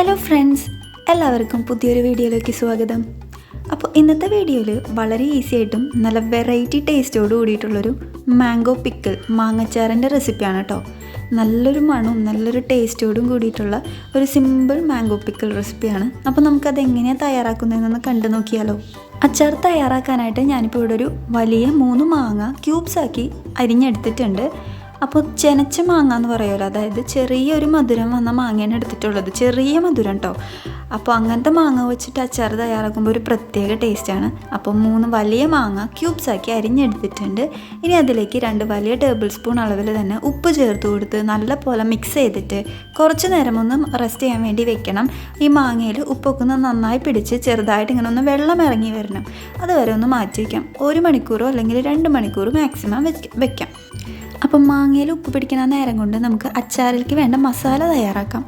Hello friends എല്ലാവർക്കും പുതിയൊരു വീഡിയോയിലേക്ക് സ്വാഗതം. അപ്പോൾ ഇന്നത്തെ വീഡിയോയിൽ വളരെ ഈസി ആയിട്ടും നല്ല വെറൈറ്റി ടേസ്റ്റോട് കൂടിയിട്ടുള്ളൊരു മാംഗോ പിക്കിൾ മാങ്ങച്ചാറിന്റെ റെസിപ്പിയാണ് കേട്ടോ. നല്ലൊരു മണവും നല്ലൊരു ടേസ്റ്റോടും കൂടിയിട്ടുള്ള ഒരു സിമ്പിൾ മാംഗോ പിക്കിൾ റെസിപ്പിയാണ്. അപ്പോൾ നമുക്കത് എങ്ങനെയാണ് തയ്യാറാക്കുന്നതെന്ന് കണ്ടു നോക്കിയാലോ. അച്ചാർ തയ്യാറാക്കാനായിട്ട് ഞാനിപ്പോൾ ഇവിടെ ഒരു വലിയ മൂന്ന് മാങ്ങ ക്യൂബ്സാക്കി അരിഞ്ഞെടുത്തിട്ടുണ്ട്. അപ്പോൾ ചെനച്ച മാങ്ങ എന്ന് പറയുമല്ലോ അതായത് ചെറിയൊരു മധുരം വന്ന മാങ്ങയാണ് എടുത്തിട്ടുള്ളത്. ചെറിയ മധുരം കേട്ടോ അപ്പോൾ അങ്ങനത്തെ മാങ്ങ വെച്ചിട്ട് അച്ചാർ തയ്യാറാക്കുമ്പോൾ ഒരു പ്രത്യേക ടേസ്റ്റാണ് അപ്പോൾ മൂന്ന് വലിയ മാങ്ങ ക്യൂബ്സ് ആക്കി അരിഞ്ഞെടുത്തിട്ടുണ്ട്. ഇനി അതിലേക്ക് രണ്ട് വലിയ ടേബിൾ സ്പൂൺ അളവിൽ തന്നെ ഉപ്പ് ചേർത്ത് കൊടുത്ത് നല്ല പോലെ മിക്സ് ചെയ്തിട്ട് കുറച്ച് നേരം ഒന്ന് റെസ്റ്റ് ചെയ്യാൻ വേണ്ടി വെക്കണം. ഈ മാങ്ങയിൽ ഉപ്പൊക്കെ ഒന്ന് നന്നായി പിടിച്ച് ചെറുതായിട്ട് ഇങ്ങനെ ഒന്ന് വെള്ളം ഇറങ്ങി വരണം. അതുവരെ ഒന്ന് മാറ്റി വയ്ക്കാം ഒരു മണിക്കൂറോ അല്ലെങ്കിൽ രണ്ട് മണിക്കൂർ മാക്സിമം വെക്കാം. അപ്പം മാങ്ങയിൽ ഉപ്പ് പിടിക്കുന്ന നേരം കൊണ്ട് നമുക്ക് അച്ചാറിലേക്ക് വേണ്ട മസാല തയ്യാറാക്കാം.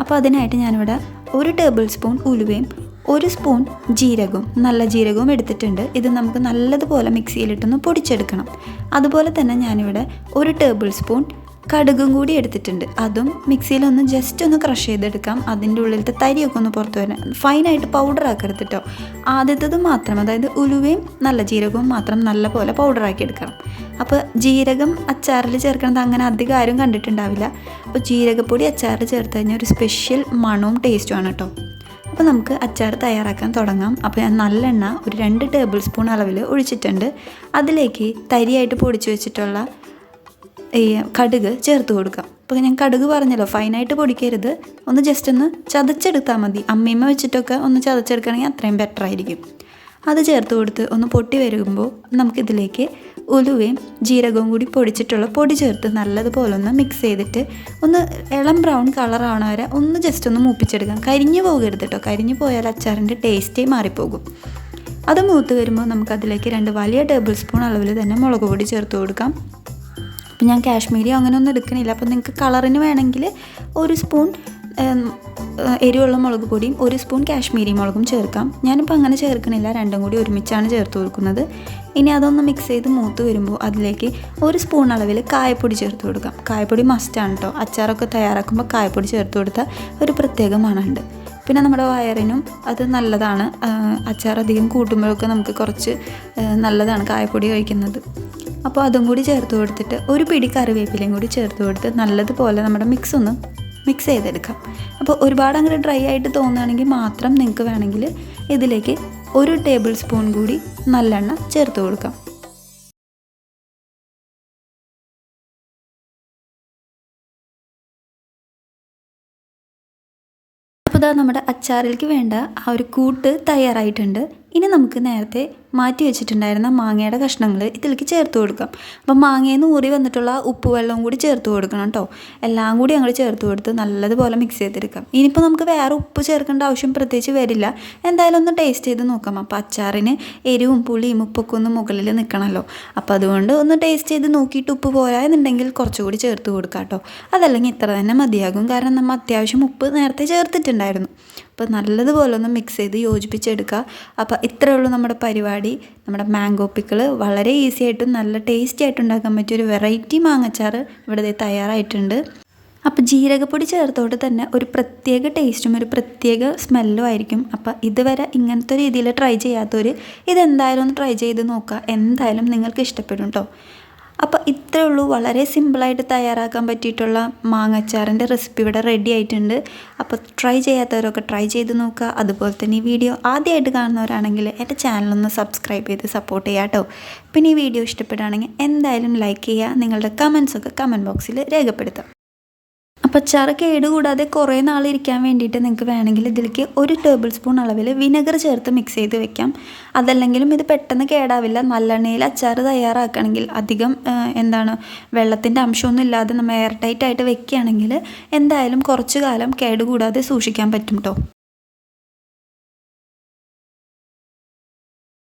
അപ്പോൾ അതിനായിട്ട് ഞാനിവിടെ ഒരു ടേബിൾ സ്പൂൺ ഉലുവയും ഒരു സ്പൂൺ ജീരകവും നല്ല ജീരകവും എടുത്തിട്ടുണ്ട്. ഇത് നമുക്ക് നല്ലതുപോലെ മിക്സിയിലിട്ടൊന്ന് പൊടിച്ചെടുക്കണം. അതുപോലെ തന്നെ ഞാനിവിടെ ഒരു ടേബിൾ സ്പൂൺ കടുകും കൂടി എടുത്തിട്ടുണ്ട്. അതും മിക്സിയിലൊന്ന് ജസ്റ്റ് ഒന്ന് ക്രഷ് ചെയ്തെടുക്കാം. അതിന്റെ ഉള്ളിലത്തെ തരിയൊക്കെ ഒന്ന് പുറത്ത് വരാൻ. ഫൈനായിട്ട് പൗഡർ ആക്കരുത് കേട്ടോ ആദ്യത്തത് മാത്രം അതായത് ഉലുവയും നല്ല ജീരകവും മാത്രം നല്ല പോലെ പൗഡറാക്കി എടുക്കണം. അപ്പോൾ ജീരകം അച്ചാറിൽ ചേർക്കണത് അങ്ങനെ അധികം ആരും കണ്ടിട്ടുണ്ടാവില്ല. അപ്പോൾ ജീരകപ്പൊടി അച്ചാറിൽ ചേർത്ത് കഴിഞ്ഞാൽ ഒരു സ്പെഷ്യൽ മണവും ടേസ്റ്റുമാണ് കേട്ടോ അപ്പോൾ നമുക്ക് അച്ചാർ തയ്യാറാക്കാൻ തുടങ്ങാം. അപ്പോൾ ഞാൻ നല്ലെണ്ണ ഒരു രണ്ട് ടേബിൾ സ്പൂൺ അളവിൽ ഒഴിച്ചിട്ടുണ്ട്. അതിലേക്ക് തരിയായിട്ട് പൊടിച്ച് വെച്ചിട്ടുള്ള ഈ കടുക് ചേർത്ത് കൊടുക്കാം. അപ്പോൾ ഞാൻ കടുക് പറഞ്ഞല്ലോ ഫൈനായിട്ട് പൊടിക്കരുത്. ഒന്ന് ജസ്റ്റ് ഒന്ന് ചതച്ചെടുത്താൽ മതി. അമ്മയമ്മ വെച്ചിട്ടൊക്കെ ഒന്ന് ചതച്ചെടുക്കുകയാണെങ്കിൽ അത്രയും ബെറ്റർ ആയിരിക്കും. അത് ചേർത്ത് കൊടുത്ത് ഒന്ന് പൊട്ടി വരുമ്പോൾ നമുക്കിതിലേക്ക് ഉലുവയും ജീരകവും കൂടി പൊടിച്ചിട്ടുള്ള പൊടി ചേർത്ത് നല്ലതുപോലെ ഒന്ന് മിക്സ് ചെയ്തിട്ട് ഒന്ന് ഇളം ബ്രൗൺ കളർ വരെ ഒന്ന് ജസ്റ്റ് ഒന്ന് മൂപ്പിച്ചെടുക്കാം. കരിഞ്ഞു പോകരുത് കേട്ടോ കരിഞ്ഞു പോയാൽ അച്ചാറിന്റെ ടേസ്റ്റേ മാറിപ്പോകും. അത് മൂത്ത് വരുമ്പോൾ നമുക്കതിലേക്ക് രണ്ട് വലിയ ടേബിൾ സ്പൂൺ അളവിൽ തന്നെ മുളക് പൊടി ചേർത്ത് കൊടുക്കാം. അപ്പം ഞാൻ കാശ്മീരി അങ്ങനെയൊന്നും എടുക്കണില്ല. അപ്പോൾ നിങ്ങൾക്ക് കളറിന് വേണമെങ്കിൽ ഒരു സ്പൂൺ എരിവുള്ള മുളക് പൊടിയും ഒരു സ്പൂൺ കാശ്മീരി മുളകും ചേർക്കാം. ഞാനിപ്പോൾ അങ്ങനെ ചേർക്കണില്ല. രണ്ടും കൂടി ഒരുമിച്ചാണ് ചേർത്ത് കൊടുക്കുന്നത്. ഇനി അതൊന്ന് മിക്സ് ചെയ്ത് മൂത്ത് വരുമ്പോൾ അതിലേക്ക് ഒരു സ്പൂൺ അളവിൽ കായപ്പൊടി ചേർത്ത് കൊടുക്കാം. കായപ്പൊടി മസ്റ്റാണ് കേട്ടോ അച്ചാറൊക്കെ തയ്യാറാക്കുമ്പോൾ കായപ്പൊടി ചേർത്ത് കൊടുത്താൽ ഒരു പ്രത്യേക മണമുണ്ട്. പിന്നെ നമ്മുടെ വയറിനും അത് നല്ലതാണ്. അച്ചാർ അധികം കൂട്ടുമ്പോഴൊക്കെ നമുക്ക് കുറച്ച് നല്ലതാണ് കായപ്പൊടി കഴിക്കുന്നത് അപ്പോൾ അതും കൂടി ചേർത്ത് കൊടുത്തിട്ട് ഒരു പിടി കറിവേപ്പിലയും കൂടി ചേർത്ത് കൊടുത്ത് നല്ലതുപോലെ നമ്മുടെ മിക്സ് ഒന്ന് മിക്സ് ചെയ്തെടുക്കാം. അപ്പോൾ ഒരുപാട് അങ്ങനെ ഡ്രൈ ആയിട്ട് തോന്നുകയാണെങ്കിൽ മാത്രം നിങ്ങൾക്ക് വേണമെങ്കിൽ ഇതിലേക്ക് ഒരു ടേബിൾ സ്പൂൺ കൂടി നല്ലെണ്ണ ചേർത്ത് കൊടുക്കാം. അപ്പോൾ നമ്മുടെ അച്ചാറിലേക്ക് വേണ്ട ആ ഒരു കൂട്ട് തയ്യാറായിട്ടുണ്ട്. ഇനി നമുക്ക് നേരത്തെ മാറ്റി വെച്ചിട്ടുണ്ടായിരുന്ന മാങ്ങയുടെ കഷ്ണങ്ങൾ ഇതിലേക്ക് ചേർത്ത് കൊടുക്കാം. അപ്പം മാങ്ങയിൽ നിന്ന് ഊറി വന്നിട്ടുള്ള ഉപ്പ് വെള്ളവും കൂടി ചേർത്ത് കൊടുക്കണം കേട്ടോ. എല്ലാം കൂടി അങ്ങോട്ട് ചേർത്ത് കൊടുത്ത് നല്ലതുപോലെ മിക്സ് ചെയ്തെടുക്കാം. ഇനിയിപ്പോൾ നമുക്ക് വേറെ ഉപ്പ് ചേർക്കേണ്ട ആവശ്യം പ്രത്യേകിച്ച് വരില്ല. എന്തായാലും ഒന്ന് ടേസ്റ്റ് ചെയ്ത് നോക്കാം. അപ്പോൾ അച്ചാറിന് എരിവും പുളിയും ഉപ്പൊക്കെ ഒന്ന് മുകളിൽ നിൽക്കണമല്ലോ. അപ്പോൾ അതുകൊണ്ട് ഒന്ന് ടേസ്റ്റ് ചെയ്ത് നോക്കിയിട്ട് ഉപ്പ് പോരാ എന്നുണ്ടെങ്കിൽ കുറച്ചുകൂടി ചേർത്ത് കൊടുക്കാം കേട്ടോ. അതല്ലെങ്കിൽ ഇത്ര തന്നെ മതിയാകും. കാരണം നമ്മൾ അത്യാവശ്യം ഉപ്പ് നേരത്തെ ചേർത്തിട്ടുണ്ടായിരുന്നു. അപ്പോൾ നല്ലതുപോലെ ഒന്ന് മിക്സ് ചെയ്ത് യോജിപ്പിച്ചെടുക്കുക. അപ്പോൾ ഇത്രയേ ഉള്ളൂ നമ്മുടെ പരിപാടി. നമ്മുടെ മാംഗോ പിക്കിൾ വളരെ ഈസി ആയിട്ടും നല്ല ടേസ്റ്റി ആയിട്ട് ഉണ്ടാക്കാൻ പറ്റിയ ഒരു വെറൈറ്റി മാങ്ങച്ചാർ ഇവിടെ തയ്യാറായിട്ടുണ്ട്. അപ്പോൾ ജീരകപ്പൊടി ചേർത്തോട്ട് തന്നെ ഒരു പ്രത്യേക ടേസ്റ്റും ഒരു പ്രത്യേക സ്മെല്ലും ആയിരിക്കും. അപ്പോൾ ഇതുവരെ ഇങ്ങനത്തെ രീതിയിൽ ട്രൈ ചെയ്യാത്തവർ ഇതെന്തായാലും ഒന്ന് ട്രൈ ചെയ്ത് നോക്കുക. എന്തായാലും നിങ്ങൾക്ക് ഇഷ്ടപ്പെടും കേട്ടോ അപ്പോൾ ഇത്രയേ ഉള്ളൂ. വളരെ സിമ്പിളായിട്ട് തയ്യാറാക്കാൻ പറ്റിയിട്ടുള്ള മാങ്ങച്ചാറിന്റെ റെസിപ്പി ഇവിടെ റെഡി ആയിട്ടുണ്ട്. അപ്പോൾ ട്രൈ ചെയ്യാത്തവരൊക്കെ ട്രൈ ചെയ്ത് നോക്കുക. അതുപോലെ തന്നെ ഈ വീഡിയോ ആദ്യമായിട്ട് കാണുന്നവരാണെങ്കിൽ എന്റെ ചാനലൊന്ന് സബ്സ്ക്രൈബ് ചെയ്ത് സപ്പോർട്ട് ചെയ്യുക കേട്ടോ. പിന്നെ ഈ വീഡിയോ ഇഷ്ടപ്പെടുകയാണെങ്കിൽ എന്തായാലും ലൈക്ക് ചെയ്യുക. നിങ്ങളുടെ കമൻസൊക്കെ കമന്റ് ബോക്സിൽ രേഖപ്പെടുത്താം അപ്പോൾ അച്ചാറ് കേടുകൂടാതെ കുറേ നാൾ ഇരിക്കാൻ വേണ്ടിയിട്ട് നിങ്ങൾക്ക് വേണമെങ്കിൽ ഇതിലേക്ക് ഒരു ടേബിൾ സ്പൂൺ അളവിൽ വിനെഗർ ചേർത്ത് മിക്സ് ചെയ്ത് വെക്കാം. അതല്ലെങ്കിലും ഇത് പെട്ടെന്ന് കേടാവില്ല. നല്ലെണ്ണയിൽ അച്ചാർ തയ്യാറാക്കുകയാണെങ്കിൽ അധികം എന്താണ് വെള്ളത്തിന്റെ അംശമൊന്നും ഇല്ലാതെ നമ്മൾ എയർ ടൈറ്റ് ആയിട്ട് വെക്കുകയാണെങ്കിൽ എന്തായാലും കുറച്ച് കാലം കേടുകൂടാതെ സൂക്ഷിക്കാൻ പറ്റും കേട്ടോ